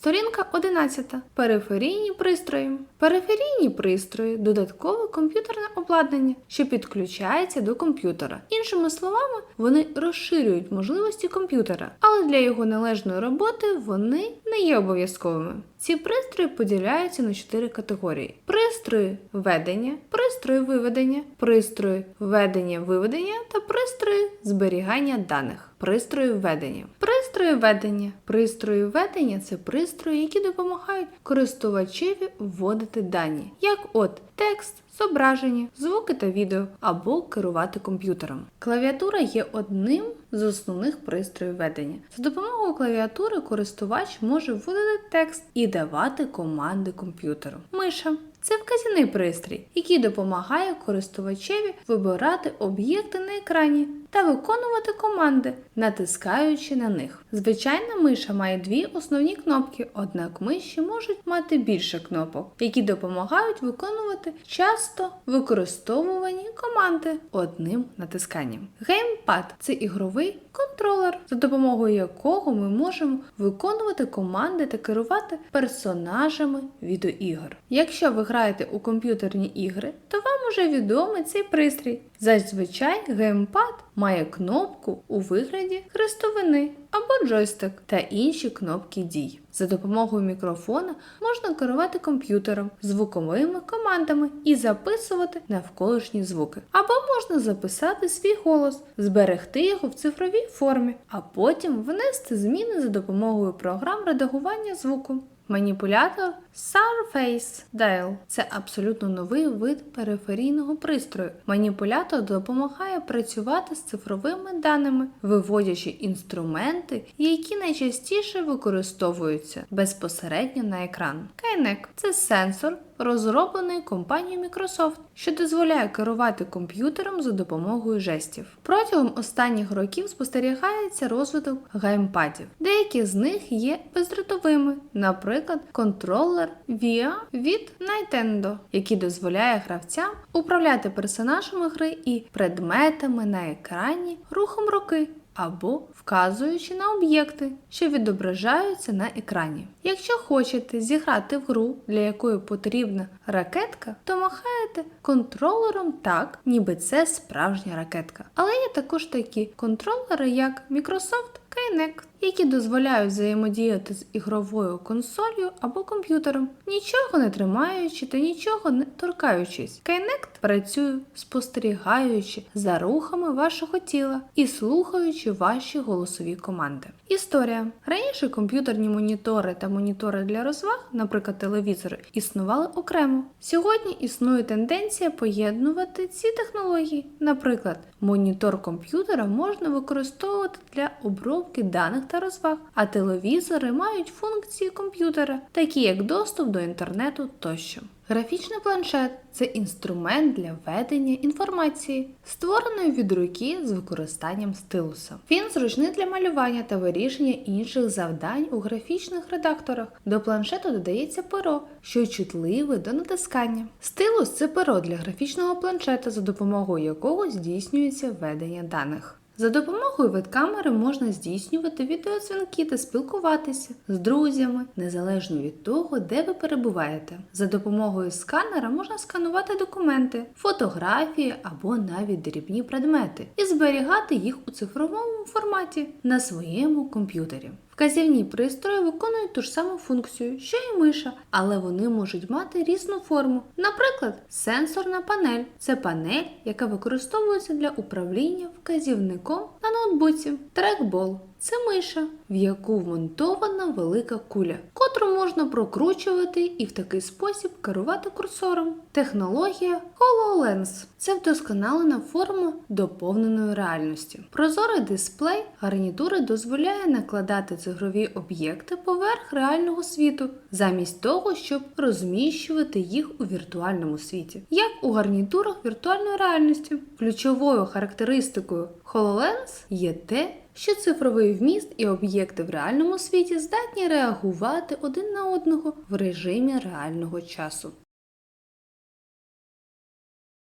Сторінка 11. Периферійні пристрої. Периферійні пристрої додаткове комп'ютерне обладнання, що підключається до комп'ютера. Іншими словами, вони розширюють можливості комп'ютера, але для його належної роботи вони не є обов'язковими. Ці пристрої поділяються на чотири категорії: пристрої ведення, пристрої виведення, пристрої ведення виведення та пристрої зберігання даних. Пристрої введення. Пристрої введення. Пристрої введення це пристрої, які допомагають користувачеві вводити дані, як от текст, зображення, звуки та відео або керувати комп'ютером. Клавіатура є одним з основних пристроїв ведення. За допомогою клавіатури користувач може вводити текст і давати команди комп'ютеру. Миша це вказівний пристрій, який допомагає користувачеві вибирати об'єкти на екрані та виконувати команди, натискаючи на них. Звичайна миша має дві основні кнопки, однак миші можуть мати більше кнопок, які допомагають виконувати часто використовувані команди одним натисканням. Геймпад це ігровий контролер, за допомогою якого ми можемо виконувати команди та керувати персонажами відеоігр. Якщо ви граєте у комп'ютерні ігри, то вам уже відомий цей пристрій. Зазвичай геймпад має кнопку у вигляді хрестовини або джойстик та інші кнопки дій. За допомогою мікрофона можна керувати комп'ютером, звуковими командами і записувати навколишні звуки. Або можна записати свій голос, зберегти його в цифровій формі, а потім внести зміни за допомогою програм редагування звуку. Маніпулятор Surface Dial – це абсолютно новий вид периферійного пристрою. Маніпулятор допомагає працювати з цифровими даними, виводячи інструменти, які найчастіше використовуються безпосередньо на екран. Kinect – це сенсор, розроблений компанією Microsoft, що дозволяє керувати комп'ютером за допомогою жестів. Протягом останніх років спостерігається розвиток геймпадів. Деякі з них є бездротовими, наприклад, контролер VIA від Nintendo, який дозволяє гравцям управляти персонажами гри і предметами на екрані рухом руки або вказуючи на об'єкти, що відображаються на екрані. Якщо хочете зіграти в гру, для якої потрібна ракетка, то махаєте контролером так, ніби це справжня ракетка. Але є також такі контролери, як Microsoft Kinect, які дозволяють взаємодіяти з ігровою консолью або комп'ютером, нічого не тримаючи та нічого не торкаючись. Kinect працює спостерігаючи за рухами вашого тіла і слухаючи ваші голосові команди. Історія раніше комп'ютерні монітори та монітори для розваг, наприклад, телевізори, існували окремо. Сьогодні існує тенденція поєднувати ці технології. Наприклад, монітор комп'ютера можна використовувати для обробки даних та розваг, а телевізори мають функції комп'ютера, такі як доступ до інтернету тощо. Графічний планшет це інструмент для ведення інформації, створений від руки з використанням стилуса. Він зручний для малювання та вирішення інших завдань у графічних редакторах. До планшету додається перо, що чутливе до натискання. Стилус це перо для графічного планшета, за допомогою якого здійснюється ведення даних. За допомогою веб-камери можна здійснювати відеодзвінки та спілкуватися з друзями, незалежно від того, де ви перебуваєте. За допомогою сканера можна сканувати документи, фотографії або навіть дрібні предмети і зберігати їх у цифровому форматі на своєму комп'ютері. Вказівні пристрої виконують ту ж саму функцію, що і миша, але вони можуть мати різну форму. Наприклад, сенсорна панель це панель, яка використовується для управління вказівником на ноутбуці. Трекбол це миша, в яку вмонтована велика куля, котру можна прокручувати і в такий спосіб керувати курсором. Технологія HoloLens – це вдосконалена форма доповненої реальності. Прозорий дисплей гарнітури дозволяє накладати цифрові об'єкти поверх реального світу, замість того, щоб розміщувати їх у віртуальному світі, як у гарнітурах віртуальної реальності. Ключовою характеристикою HoloLens є те, що цифровий вміст і об'єкти в реальному світі здатні реагувати один на одного в режимі реального часу.